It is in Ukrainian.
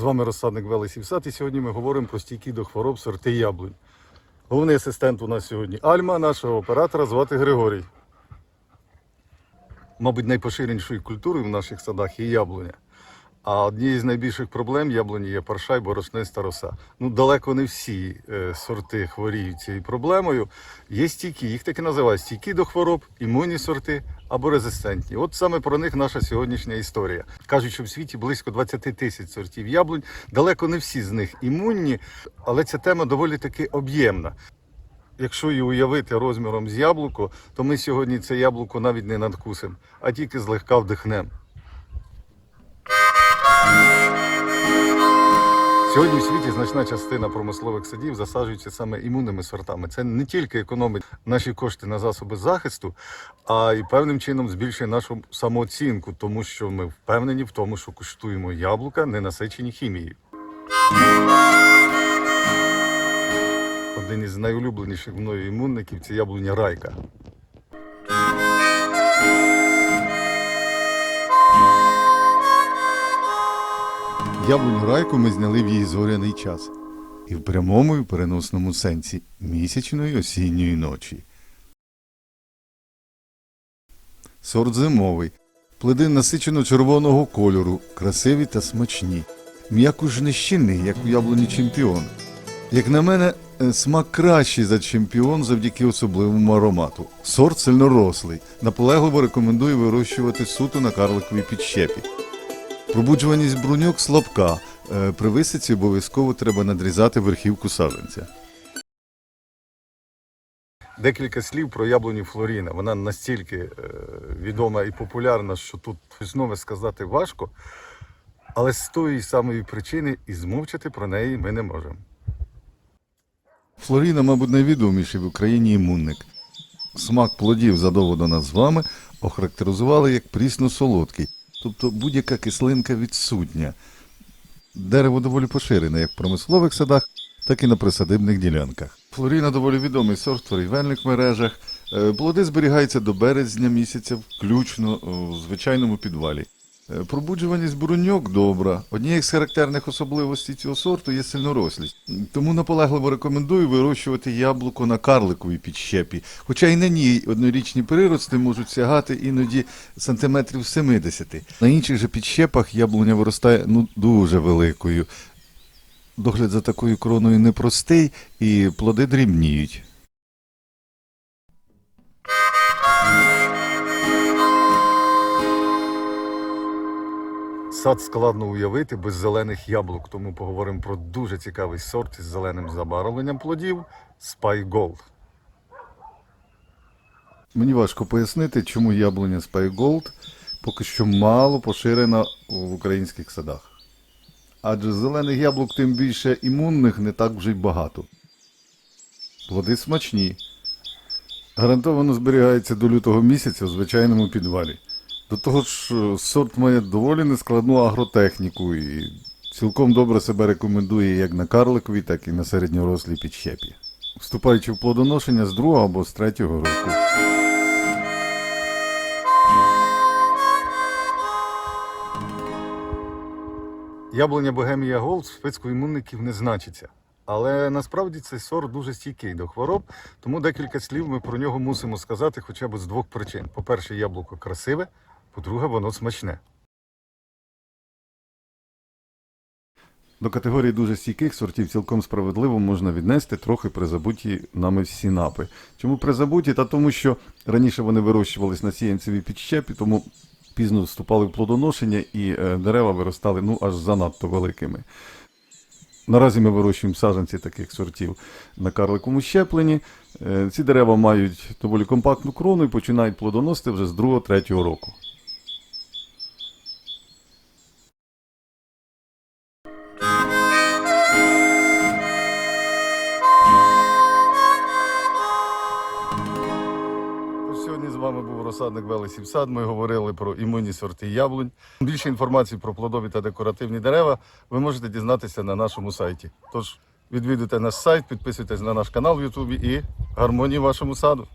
вами розсадник Велесів Сад, і сьогодні ми говоримо про стійкі до хвороб сорти яблунь. Головний асистент у нас сьогодні Альма, нашого оператора звати Григорій. Мабуть, найпоширенішою культурою в наших садах є яблуня. А однією з найбільших проблем яблуні є парша й борошниста роса. Ну, далеко не всі е, сорти хворіють цією проблемою. Є стійкі, їх таки називають стійкі до хвороб, імунні сорти або резистентні. От саме про них наша сьогоднішня історія. Кажуть, що в світі близько 20 тисяч сортів яблунь. Далеко не всі з них імунні, але ця тема доволі таки об'ємна. Якщо її уявити розміром з яблуко, то ми сьогодні це яблуко навіть не надкусимо, а тільки злегка вдихнемо. Сьогодні в світі значна частина промислових садів засаджується саме імунними сортами. Це не тільки економить наші кошти на засоби захисту, а й певним чином збільшує нашу самооцінку, тому що ми впевнені в тому, що куштуємо яблука, не насичені хімією. Один із найулюбленіших мною імунників це яблуня райка. Яблуню райку ми зняли в її зоряний час. І в прямому і переносному сенсі місячної осінньої ночі. Сорт зимовий. Плоди насичено червоного кольору, красиві та смачні. М'яко ж не як у яблуні чемпіон. Як на мене, е, смак кращий за чемпіон завдяки особливому аромату. Сорт сильнорослий. Наполегливо рекомендую вирощувати суто на карликовій підщепі. Пробуджуваність бруньок слабка. Е, При висиці обов'язково треба надрізати верхівку саджанця. Декілька слів про яблуню Флоріна. Вона настільки е, відома і популярна, що тут щось нове сказати важко. Але з тої самої причини і змовчати про неї ми не можемо. Флоріна, мабуть, найвідоміший в Україні імунник. Смак плодів задовго до нас з вами охарактеризували як прісно-солодкий, тобто будь-яка кислинка відсутня. Дерево доволі поширене як в промислових садах, так і на присадибних ділянках. Флоріна доволі відомий сорт в торгівельних мережах. Е, Плоди зберігаються до березня місяця, включно у звичайному підвалі. Е, Пробуджуваність бруньок добра. Однією з характерних особливостей цього сорту є сильнорослість. Тому наполегливо рекомендую вирощувати яблуко на карликовій підщепі. Хоча і на ній однорічні прирости можуть сягати іноді сантиметрів 70. На інших же підщепах яблуня виростає ну дуже великою. Догляд за такою кроною непростий і плоди дрібніють. Сад складно уявити без зелених яблук, тому поговоримо про дуже цікавий сорт із зеленим забарвленням плодів Spy Gold. Мені важко пояснити, чому яблуня Spy Gold поки що мало поширена в українських садах. Адже зелених яблук, тим більше імунних, не так вже й багато. Плоди смачні. Гарантовано зберігається до лютого місяця в звичайному підвалі. До того ж, е, сорт має доволі нескладну агротехніку і цілком добре себе рекомендує як на карликовій, так і на середньорослій підщепі. Вступаючи в плодоношення з другого або з третього року. Яблуня Богемія Голд в списку імунників не значиться. Але насправді цей сорт дуже стійкий до хвороб, тому декілька слів ми про нього мусимо сказати хоча б з двох причин. По-перше, яблуко красиве, по-друге, воно смачне. До категорії дуже стійких сортів цілком справедливо можна віднести трохи призабуті нами всі напи. Чому призабуті? Та тому, що раніше вони вирощувались на сіянцевій підщепі, тому пізно вступали в плодоношення і е, дерева виростали ну аж занадто великими. Наразі ми вирощуємо саджанці таких сортів на карликовому щепленні. Е, Ці дерева мають доволі компактну крону і починають плодоносити вже з 2-3 року. Вами був розсадник Велесів Сад. Ми говорили про імунні сорти яблунь. Більше інформації про плодові та декоративні дерева ви можете дізнатися на нашому сайті. Тож відвідуйте наш сайт, підписуйтесь на наш канал в Ютубі і гармонії вашому саду.